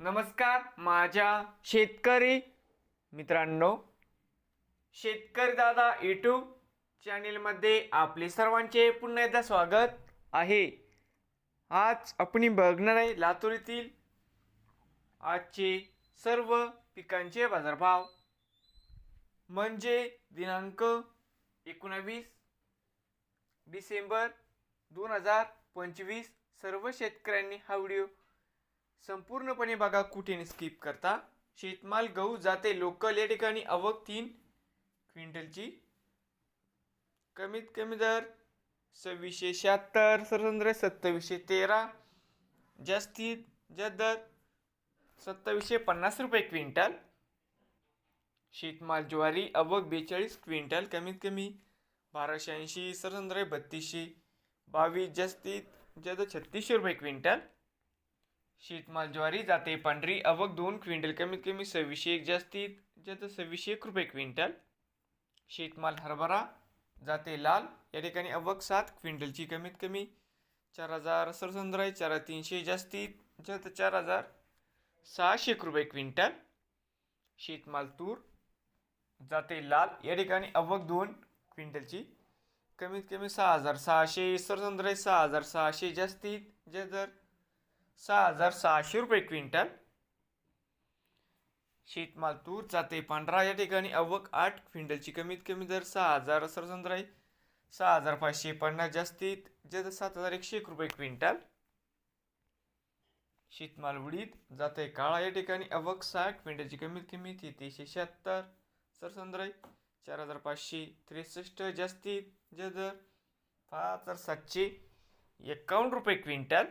नमस्कार माझ्या शेतकरी मित्रांनो शेतकरी दादा यूट्यूब चॅनेलमध्ये आपले सर्वांचे पुन्हा एकदा स्वागत आहे. आज आपण बघणार आहे लातूर येथील आजचे सर्व पिकांचे बाजारभाव. म्हणजे दिनांक एकोणावीस डिसेंबर दोन हजार पंचवीस सर्व शेतकऱ्यांनी हा व्हिडिओ संपूर्णपणे बघा कुठे स्किप करता. शेतमाल गहू जाते लोकल या ठिकाणी अवक तीन. क्विंटलची. कमीत कमी दर सव्वीसशे शहात्तर सरसंद्र सत्तावीसशे तेरा. जास्तीत जास्त दर सत्तावीसशे पन्नास रुपये क्विंटल. शेतमाल ज्वारी अवक बेचाळीस क्विंटल कमीत कमी बाराशे ऐंशी सरसंद्र बत्तीसशे बावीस जास्तीत जास्त छत्तीसशे रुपये क्विंटल. शेतमाल ज्वारी जाते पांढरी आवक दोन क्विंटल कमीत कमी सव्वीसशे एक जास्तीत जास्त सव्वीसशे एक रुपये क्विंटल. शेतमाल हरभरा जाते लाल या ठिकाणी आवक सात क्विंटलची कमीत कमी चार हजार सरसंद्राय चार हजार तीनशे जास्तीत जास्त चार हजार सहाशे एक रुपये क्विंटल. शेतमाल तूर जाते लाल या ठिकाणी आवक दोन क्विंटलची कमीत कमी सहा हजार सहाशे सरसंद्राय सहा हजार सहाशे जास्तीत जे दर सहा हजार सहाशे रुपये क्विंटल. शेतमाल तूर जाते पांढरा या ठिकाणी अवक आठ क्विंटलची कमीत कमी दर सहा हजार सरसंद्र आहे सहा हजार पाचशे पन्नास जास्तीत जे सात हजार एकशे एक रुपये क्विंटल. शेतमाल उडीद जाते काळा या ठिकाणी अवक सहा क्विंटलची कमीत कमी तेहतीसशे शहात्तर सरसंद्र आहे चार हजार पाचशे त्रेसष्ट जास्तीत जे दर पाच हजार सातशे एकावन्न रुपये क्विंटल.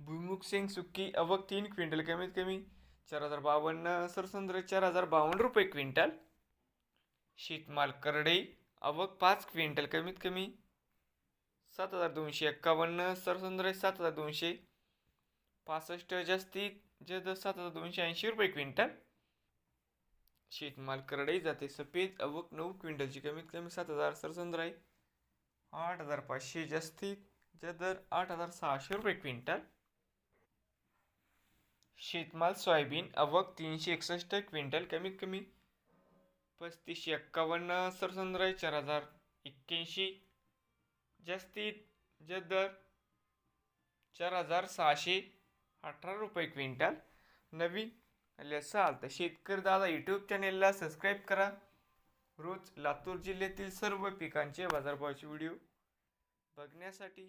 भुईमुग शेंग सुक्की आवक तीन क्विंटल कमीत कमी. चार हजार बावन्न सरसंद्र चार हजार बावन्न रुपये क्विंटल. शेतमाल करडई अवक पाच क्विंटल कमीत कमी. सात हजार दोनशे एक्कावन्न सरसंद्र सात हजार दोनशे. पासष्ट जास्तीत जद सात हजार दोनशे ऐंशी रुपये क्विंटल. शेतमाल करडई जाते सफेद अवक नऊ क्विंटलची कमीत कमी सात हजार सरसंद्र आहे आठ हजार पाचशे जास्तीत जदर आठ हजार सहाशे रुपये क्विंटल. शेतमाल सोयाबीन आवक तीनशे एकसष्ट क्विंटल कमीत कमी पस्तीसशे एक्कावन्न सरसंद्र आहे चार हजार एक्क्याऐंशी जास्तीत जदर चार हजार सहाशे अठरा रुपये क्विंटल. नवीन आले असाल तर शेतकरी दादा यूट्यूब चॅनेलला सबस्क्राईब करा. रोज लातूर जिल्ह्यातील सर्व पिकांचे बाजारभावाचे व्हिडिओ बघण्यासाठी